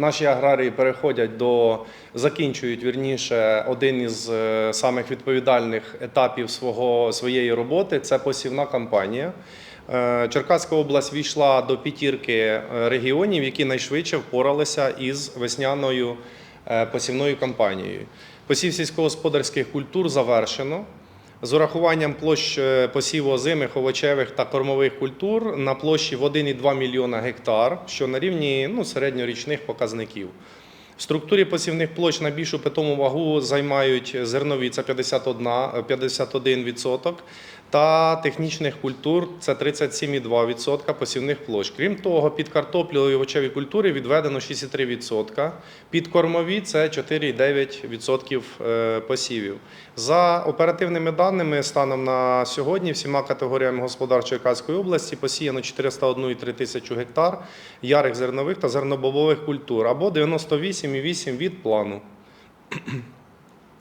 Наші аграрії переходять до закінчують вірніше один із е, самих відповідальних етапів свого своєї роботи це посівна кампанія. Е, Черкаська область війшла до п'ятірки е, регіонів, які найшвидше впоралися із весняною посівною кампанією. Посів сільськогосподарських культур завершено. З урахуванням площ е, посіву озимих, овочевих та кормових культур на площі в 1,2 мільйона гектар, що на рівні ну, середньорічних показників. В структурі посівних площ на більшу питому вагу займають зернові це 51, е, 51% та технічних культур це 37,2% посівних площ. Крім того, під картоплю і овочеві культури відведено 6,3%, під кормові це 4,9% е, посівів. За оперативними даними, станом на сьогодні всіма категоріями господарчої Черкаської області посіяно 401,3 тисячу гектар ярих зернових та зернобобових культур або 98,8 від плану.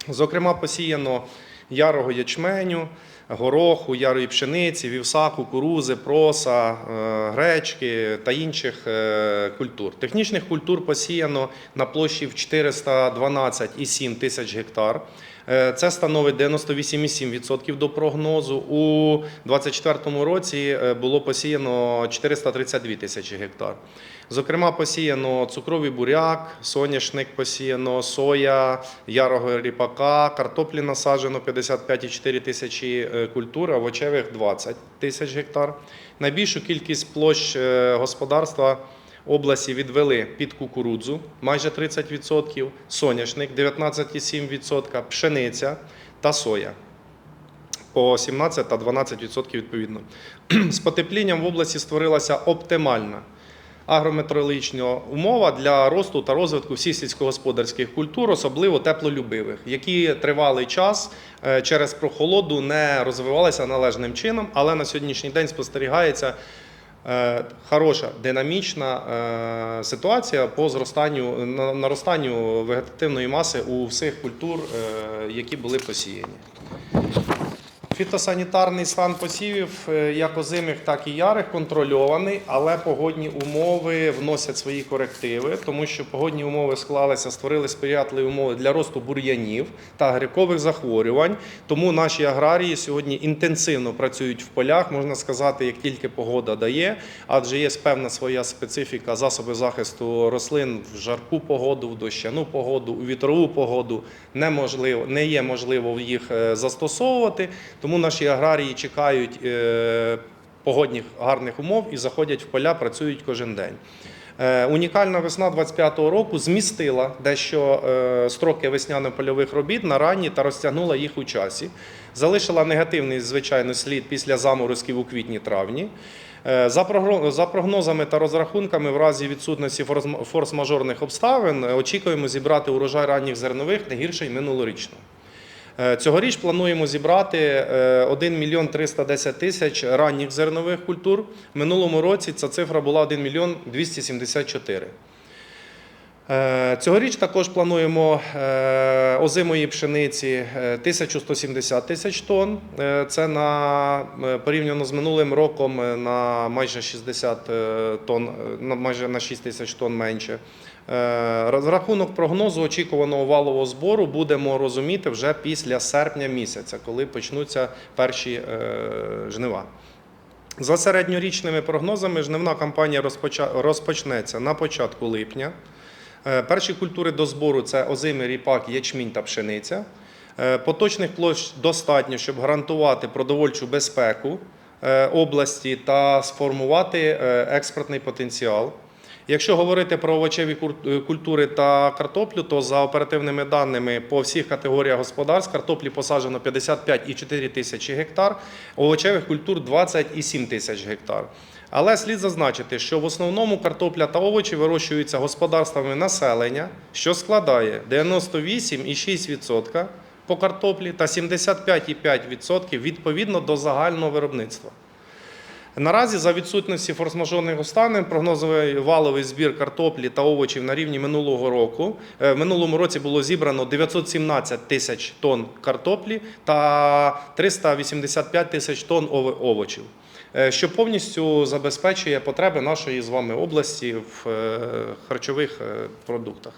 Зокрема, посіяно ярого ячменю, гороху, ярої пшениці, вівса, кукурузи, проса, е, гречки та інших е, культур. Технічних культур посіяно на площі в 412,7 тисяч гектар. Е, Це становить 98,7% до прогнозу. У 2024 році е, було посіяно 432 тисячі гектар. Зокрема, посіяно цукровий буряк, соняшник посіяно, соя, ярого ріпака, картоплі насаджено 55,4 тисячі е, культур, овочевих 20 тисяч гектар. Найбільшу кількість площ господарства області відвели під кукурудзу майже 30%, соняшник 19,7%, пшениця та соя по 17 та 12% відповідно. З потеплінням в області створилася оптимальна агрометеорологічна умова для росту та розвитку всіх сільськогосподарських культур, особливо теплолюбивих, які тривалий час е, через прохолоду не розвивалися належним чином, але на сьогоднішній день спостерігається хороша динамічна е, ситуація по зростанню на- наростанню вегетативної маси у всіх культур, е, які були посіяні. Фітосанітарний стан посівів е, як озимих, так і ярих контрольований, але погодні умови вносять свої корективи, тому що погодні умови склалися, створили сприятливі умови для росту бур'янів та грибкових захворювань. Тому наші аграрії сьогодні інтенсивно працюють в полях, можна сказати, як тільки погода дає, адже є певна своя специфіка засоби захисту рослин в жарку погоду, в дощану погоду, у вітрову погоду неможливо, не є можливо їх е, застосовувати. Тому наші аграрії чекають е, погодних гарних умов і заходять в поля, працюють кожен день. Е, Унікальна весна 25-го року змістила дещо е, строки весняно-польових робіт на ранні та розтягнула їх у часі. Залишила негативний звичайно слід після заморозків у квітні-травні. За прогнозами та розрахунками, в разі відсутності форс- форс-мажорних обставин очікуємо зібрати урожай ранніх зернових не гірше й минулорічного. Е, Цьогоріч плануємо зібрати е, 1 мільйон 310 тисяч ранніх зернових культур. В минулому році ця цифра була 1 мільйон 274. Е, Цьогоріч також плануємо е, озимої пшениці е, 1170 тисяч тонн. Е, Це на е, порівняно з минулим роком е, на майже 60 е, тонн, е, майже на 6 тисяч тонн менше. Е, Розрахунок прогнозу очікуваного валового збору будемо розуміти вже після серпня місяця, коли почнуться перші е, жнива. За середньорічними прогнозами, жнивна кампанія розпочнеться на початку липня. Е, Перші культури до збору це озимий ріпак, ячмінь та пшениця. Поточних площ достатньо, щоб гарантувати продовольчу безпеку області та сформувати експортний потенціал. Якщо говорити про овочеві е, культури та картоплю, то за оперативними даними по всіх категоріях господарств картоплі посаджено 55,4 тисячі гектар, овочевих культур 27 тисяч гектар. Але слід зазначити, що в основному картопля та овочі вирощуються господарствами населення, що складає 98,6% по картоплі та 75,5% відповідно до загального виробництва. Наразі за відсутності форс-мажорних обставин прогнозовий валовий збір картоплі та овочів на рівні минулого року. Е, В минулому році було зібрано 917 тисяч тонн картоплі та 385 тисяч тонн овочів. е, що повністю забезпечує потреби нашої з вами області в е, харчових продуктах.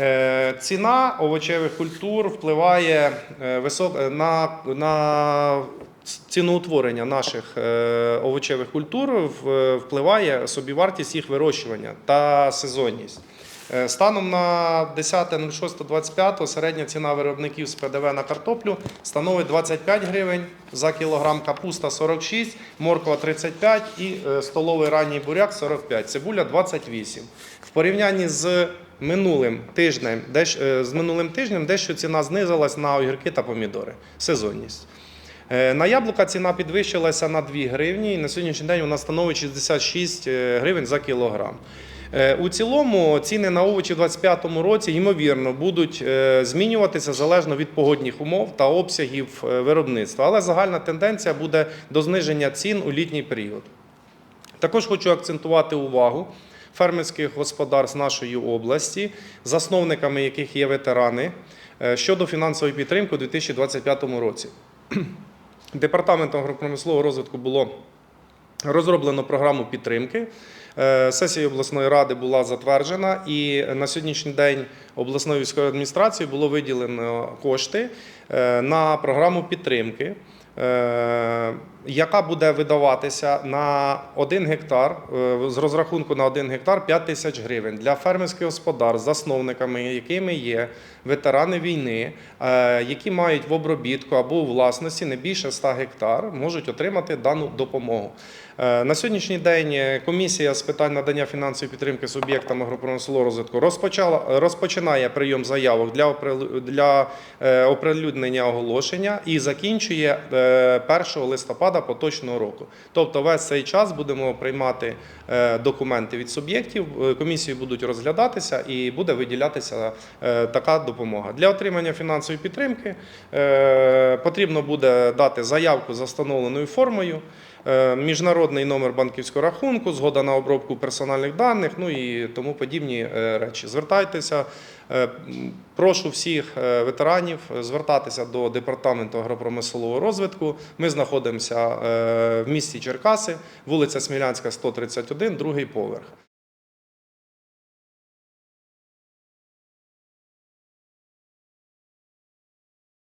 Е, Ціна овочевих культур впливає е, е, на, на ціноутворення наших овочевих культур, впливає собівартість їх вирощування та сезонність. Станом на 10.06.25 середня ціна виробників з ПДВ на картоплю становить 25 гривень за кілограм, капуста 46, морква 35 і столовий ранній буряк 45, цибуля 28. В порівнянні з минулим тижнем, е, з минулим тижнем дещо ціна знизилась на огірки та помідори. Сезонність. Е, На яблука ціна підвищилася на 2 гривні і на сьогоднішній день вона становить 66 е, гривень за кілограм. У цілому ціни на овочі в 2025 році ймовірно будуть змінюватися залежно від погодних умов та обсягів виробництва, але загальна тенденція буде до зниження цін у літній період. Також хочу акцентувати увагу фермерських господарств нашої області, засновниками яких є ветерани, е, щодо фінансової підтримки у 2025 році. Департаментом агропромислового розвитку було розроблено програму підтримки. Е, Сесія обласної ради була затверджена, і на сьогоднішній день обласною військовою адміністрацією було виділено кошти е, на програму підтримки, яка буде видаватися на 1 гектар е, з розрахунку на 1 гектар 5 тисяч гривень для фермерських господарств, засновниками якими є ветерани війни, е, які мають в обробітку або у власності не більше 100 гектар, можуть отримати дану допомогу. Е, На сьогоднішній день комісія з питань надання фінансової підтримки суб'єктам агропромислового розвитку розпочала розпочинає прийом заявок для для оприлюднення оголошення і закінчує е, 1 листопада поточного року. Тобто, весь цей час будемо приймати е, документи від суб'єктів, е, комісії будуть розглядатися і буде виділятися е, така допомога. Для отримання фінансової підтримки потрібно буде дати заявку за встановленою формою. Міжнародний номер банківського рахунку, згода на обробку персональних даних, ну і тому подібні речі. Звертайтеся. Е, Прошу всіх е, ветеранів звертатися до департаменту агропромислового розвитку. Ми знаходимося е, в місті Черкаси, вулиця Смілянська, 131, другий поверх.